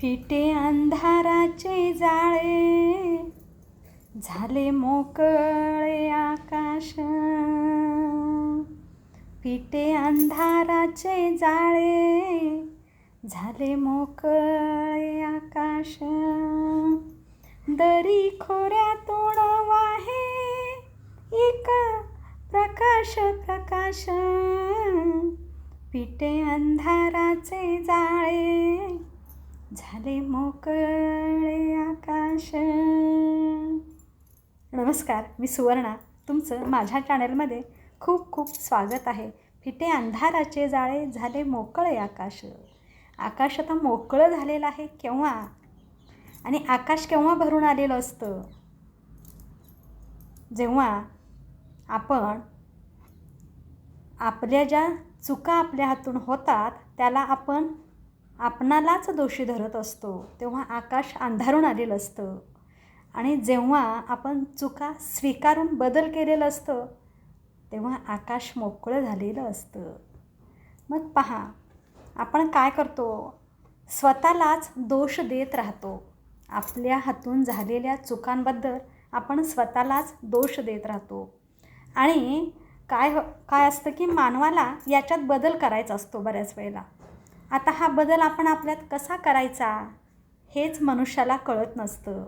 फिटे अंधाराचे जाळे झाले मोकळे आकाश. फिटे अंधाराचे जाळे झाले मोकळे आकाश. दरी खोऱ्यातून वाहे एक प्रकाश प्रकाश. पिटे अंधाराचे जाळे झाले मोकळे आकाश. नमस्कार मी सुवर्णा. तुमचं माझ्या चॅनलमध्ये खूप खूप स्वागत आहे. फिटे अंधाराचे जाळे झाले मोकळे आकाश. आकाश आता मोकळं झालेलं आहे केव्हा? आणि आकाश केव्हा भरून आलेलं असतं? जेव्हा आपण आपल्या ज्या चुका आपल्या हातून होतात त्याला आपण आपणालाच दोषी धरत असतो तेव्हा आकाश अंधारून आलेलं असतं. आणि जेव्हा आपण चुका स्वीकारून बदल केलेलं असतं तेव्हा आकाश मोकळं झालेलं असतं. मग पहा आपण काय करतो? स्वतःलाच दोष देत राहतो. आपल्या हातून झालेल्या चुकांबद्दल आपण स्वतःलाच दोष देत राहतो. आणि काय काय असतं की मानवाला याच्यात बदल करायचा असतो बऱ्याच वेळेला. आता हा बदल आपण आपल्यात कसा करायचा हेच मनुष्याला कळत नसतं.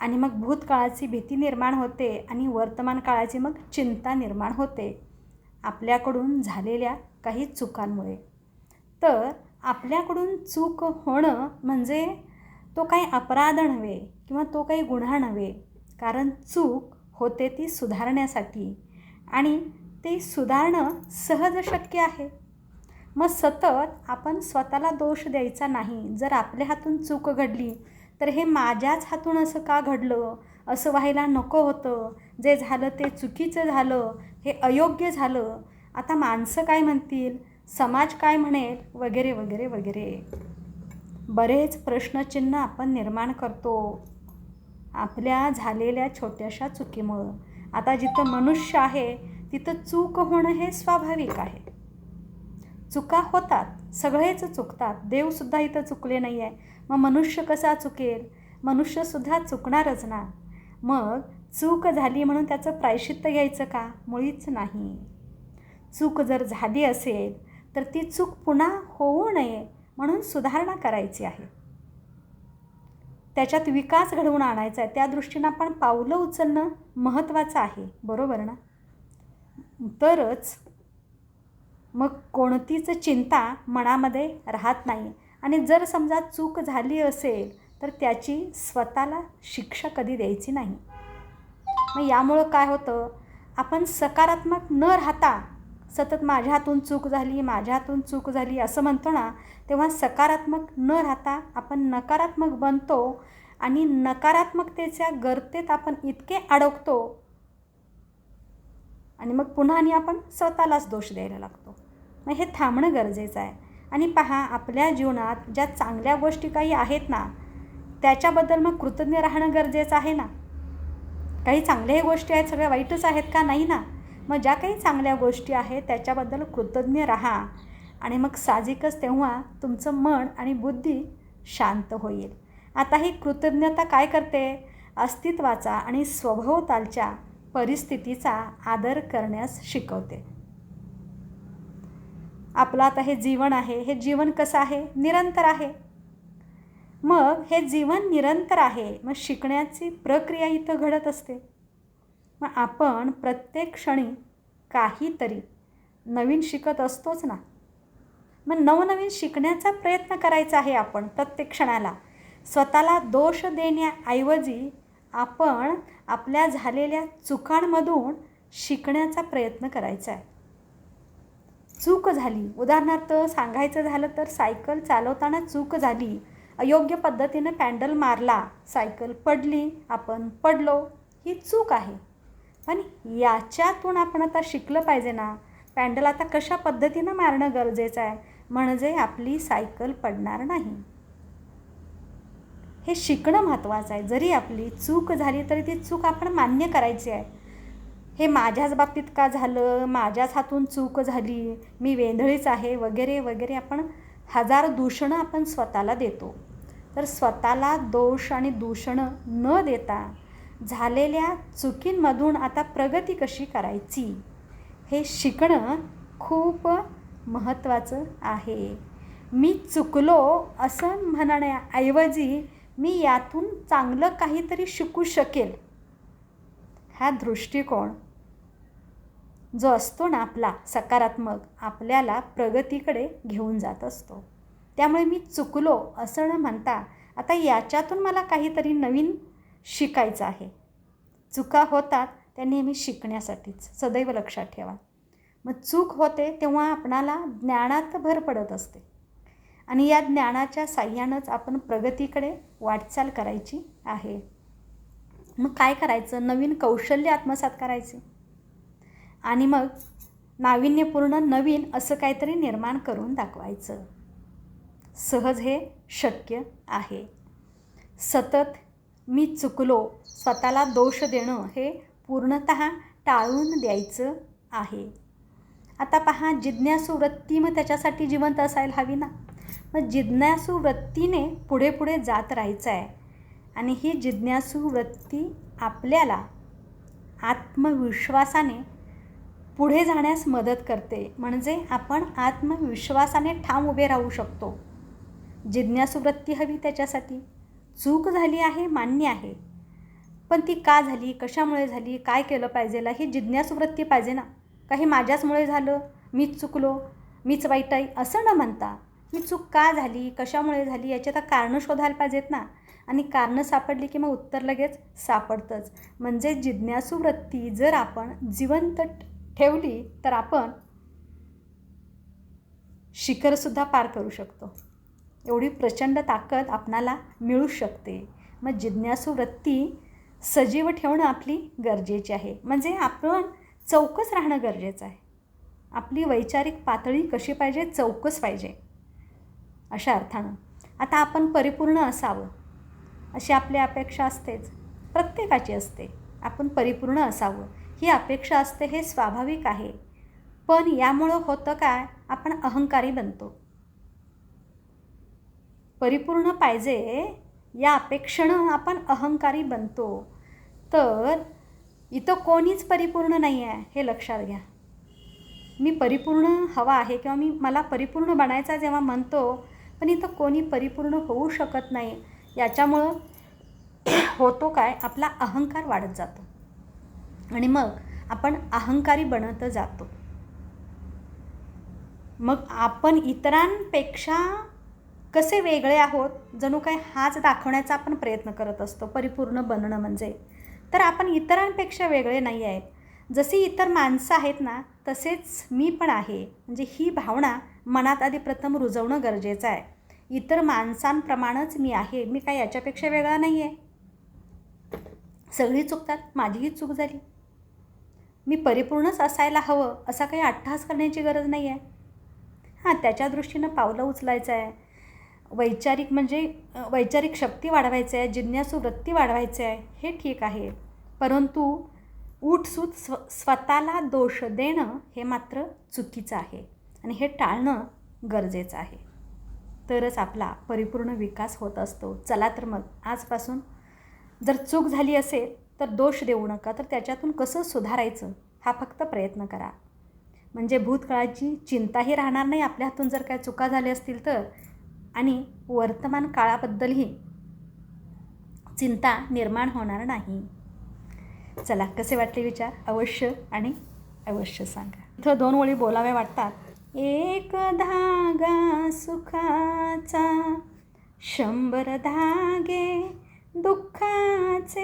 आणि मग भूतकाळाची भीती निर्माण होते आणि वर्तमान काळाची मग चिंता निर्माण होते आपल्याकडून झालेल्या काही चुकांमुळे. तर आपल्याकडून चूक होणं म्हणजे तो काही अपराध नव्हे किंवा तो काही गुन्हा नव्हे कारण चूक होते ती सुधारण्यासाठी. आणि ते सुधारणं सहज शक्य आहे. मग सतत आपण स्वतःला दोष द्यायचा नाही. जर आपल्या हातून चूक घडली तर हे माझ्याच हातून असं का घडलं? असं व्हायला नको होतं. जे झालं ते चुकीचं झालं. हे अयोग्य झालं. आता माणसं काय म्हणतील? समाज काय म्हणेल? वगैरे वगैरे वगैरे. बरेच प्रश्नचिन्ह आपण निर्माण करतो. आपल्या झालेल्या छोट्याशा चुकीमुळं. आता जिथं मनुष्य आहे तिथं चूक होणं हे स्वाभाविक आहे. चुका होतात. सगळेच चुकतात. देवसुद्धा इथं चुकले नाही आहे मग मनुष्य कसा चुकेल? मनुष्यसुद्धा चुकणारच ना. मग चूक झाली म्हणून त्याचं प्रायश्चित्त घ्यायचं का? मुळीच नाही. चूक जर झाली असेल तर ती चूक पुन्हा होऊ नये म्हणून सुधारणा करायची आहे. त्याच्यात विकास घडवून आणायचा आहे. त्या दृष्टीनं आपण पावलं उचलणं महत्त्वाचं आहे. बरोबर ना? तरच मग कोणतीच चिंता मनामध्ये राहत नाही. आणि जर समजा चूक झाली असेल तर त्याची स्वतःला शिक्षा कधी द्यायची नाही. मग यामुळं काय होतं? आपण सकारात्मक न राहता सतत माझ्या हातून चूक झाली माझ्या हातून चूक झाली असं म्हणतो ना तेव्हा सकारात्मक न राहता आपण नकारात्मक बनतो आणि नकारात्मकतेच्या गर्तेत आपण इतके अडकतो. आणि मग पुन्हा आणि आपण स्वतःलाच दोष द्यायला लागतो. मग हे थांबणं गरजेचं आहे. आणि पहा आपल्या जीवनात ज्या चांगल्या गोष्टी काही आहेत ना त्याच्याबद्दल मग कृतज्ञ राहणं गरजेचं आहे ना? काही चांगल्याही गोष्टी आहेत सगळ्या वाईटच आहेत का? नाही ना? मग ज्या काही चांगल्या गोष्टी आहेत त्याच्याबद्दल कृतज्ञ राहा. आणि मग साहजिकच तेव्हा तुमचं मन आणि बुद्धी शांत होईल. आता ही कृतज्ञता काय करते? अस्तित्वाचा आणि स्वभावतालच्या परिस्थितीचा आदर करण्यास शिकवते. आपलं आता हे जीवन आहे हे जीवन कसं आहे? निरंतर आहे. मग हे जीवन निरंतर आहे मग शिकण्याची प्रक्रिया इथं घडत असते. मग आपण प्रत्येक क्षणी काहीतरी नवीन शिकत असतोच ना? मग नवनवीन शिकण्याचा प्रयत्न करायचा आहे आपण प्रत्येक क्षणाला. स्वतःला दोष देण्याऐवजी आपण आपल्या झालेल्या चुकांमधून शिकण्याचा प्रयत्न करायचा आहे. चूक झाली. उदाहरणार्थ सांगायचं झालं तर सायकल चालवताना चूक झाली. अयोग्य पद्धतीनं पॅन्डल मारला. सायकल पडली. आपण पडलो. ही चूक आहे. पण याच्यातून आपण आता शिकलं पाहिजे ना. पॅन्डल आता कशा पद्धतीनं मारणं गरजेचं आहे? म्हणजे आपली सायकल पडणार नाही. हे शिकणं महत्त्वाचं आहे. जरी आपली चूक झाली तरी ती चूक आपण मान्य करायची आहे. हे माझ्याच बाबतीत का झालं? माझ्याच हातून चूक झाली? मी वेंधळीच आहे? वगैरे वगैरे आपण हजार दूषणं आपण स्वतःला देतो. तर स्वतःला दोष आणि दूषणं न देता झालेल्या चुकींमधून आता प्रगती कशी करायची? हे शिकणं खूप महत्त्वाचं आहे. मी चुकलो असं म्हणण्याऐवजी मी यातून चांगलं काहीतरी शिकू शकेल. हा दृष्टिकोन जो असतो ना आपला सकारात्मक आपल्याला प्रगतीकडे घेऊन जात असतो. त्यामुळे मी चुकलो असं न म्हणता आता याच्यातून मला काहीतरी नवीन शिकायचं आहे. चुका होतात त्या नेहमी शिकण्यासाठीच सदैव लक्षात ठेवा. मग चूक होते तेव्हा आपणाला ज्ञानात भर पडत असते. आणि या ज्ञानाच्या साह्यानंच आपण प्रगतीकडे वाटचाल करायची आहे. मग काय करायचं? नवीन कौशल्य आत्मसात करायचे. आणि मग नाविन्यपूर्ण नवीन असं काहीतरी निर्माण करून दाखवायचं. सहज हे शक्य आहे. सतत मी चुकलो स्वतःला दोष देणं हे पूर्णत टाळून द्यायचं आहे. आता पहा जिज्ञासू वृत्ती मग त्याच्यासाठी जिवंत असायला हवी ना? मग जिज्ञासू वृत्तीने पुढे पुढे जात राहायचं आहे आणि ही जिज्ञासू वृत्ती आपल्याला आत्मविश्वासाने पुढे जाण्यास मदत करते. म्हणजे आपण आत्मविश्वासाने ठाम उभे राहू शकतो. जिज्ञासू वृत्ती हवी त्याच्यासाठी. चूक झाली आहे मान्य आहे. पण ती का झाली कशामुळे झाली काय केलं पाहिजे? ही जिज्ञासू वृत्ती पाहिजे ना. काही माझ्याचमुळे झालं? मीच चुकलो? मीच वाईट आहे? असं न म्हणता. ही चूक का झाली? कशामुळे झाली? याची आता कारणं शोधायला पाहिजेत ना. आणि कारणं सापडली की मग उत्तर लगेच सापडतंच. म्हणजे जिज्ञासू वृत्ती जर आपण जिवंत ठेवली तर आपण शिखरसुद्धा पार करू शकतो. एवढी प्रचंड ताकद आपणाला मिळू शकते. मग जिज्ञासू वृत्ती सजीव ठेवणं आपली गरजेची आहे. म्हणजे आपण चौकस राहणं गरजेचं आहे. आपली वैचारिक पातळी कशी पाहिजे? चौकस पाहिजे. अशा अर्थानं. आता आपण परिपूर्ण असावं. अशी आपली अपेक्षा असतेच. प्रत्येकाची असते. आपण परिपूर्ण असावं. ही अपेक्षा असते हे स्वाभाविक आहे. पण यामुळं होतं काय? आपण अहंकारी बनतो. परिपूर्ण पाहिजे या अपेक्षेनं आपण अहंकारी बनतो. तर इथं कोणीच परिपूर्ण नाही आहे हे लक्षात घ्या. मी परिपूर्ण हवा आहे किंवा मी मला परिपूर्ण बनायचा जेव्हा म्हणतो पण इथं कोणी परिपूर्ण होऊ शकत नाही. याच्यामुळं होतो काय आपला अहंकार वाढत जातो. आणि मग आपण अहंकारी बनत जातो. मग आपण इतरांपेक्षा कसे वेगळे आहोत जणू काय हाच दाखवण्याचा आपण प्रयत्न करत असतो परिपूर्ण बनणं म्हणजे. तर आपण इतरांपेक्षा वेगळे नाही आहेत. जशी इतर माणसं आहेत ना तसेच मी पण आहे. म्हणजे ही भावना मनात आधी प्रथम रुजवणं गरजेचं आहे. इतर माणसांप्रमाणेच मी आहे. मी काय याच्यापेक्षा वेगळा नाही आहे सगळी चुकतात. माझीही चूक झाली. मी परिपूर्णच असायला हवं असा काही अट्टहास करण्याची गरज नाही आहे हां त्याच्या दृष्टीनं पावलं उचलायचं आहे वैचारिक म्हणजे वैचारिक शक्ती वाढवायचं आहे जिज्ञासू वृत्ती वाढवायचं आहे हे ठीक आहे. परंतु उठसूट स्व स्वतःला दोष देणं हे मात्र चुकीचं आहे. आणि हे टाळणं गरजेचं आहे. तरच आपला परिपूर्ण विकास होत असतो. चला तर मग आजपासून जर चूक झाली असेल तर दोष देऊ नका. तर त्याच्यातून कसं सुधारायचं? हा फक्त प्रयत्न करा. म्हणजे भूतकाळाची चिंताही राहणार नाही आपल्या हातून जर काय चुका झाल्या असतील तर. आणि वर्तमान काळाबद्दलही चिंता निर्माण होणार नाही. चला कसे वाटले विचार? अवश्य आणि अवश्य सांगा. इथं दोन ओळी बोलाव्या वाटतात. एक धागा सुखाचा शंभर धागे दुःखाचे.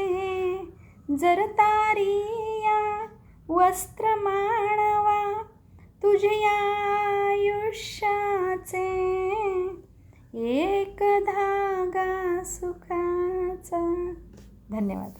जर तारिया वस्त्र माणवा तुझ्या आयुष्याचे. एक धागा सुखाचा. धन्यवाद.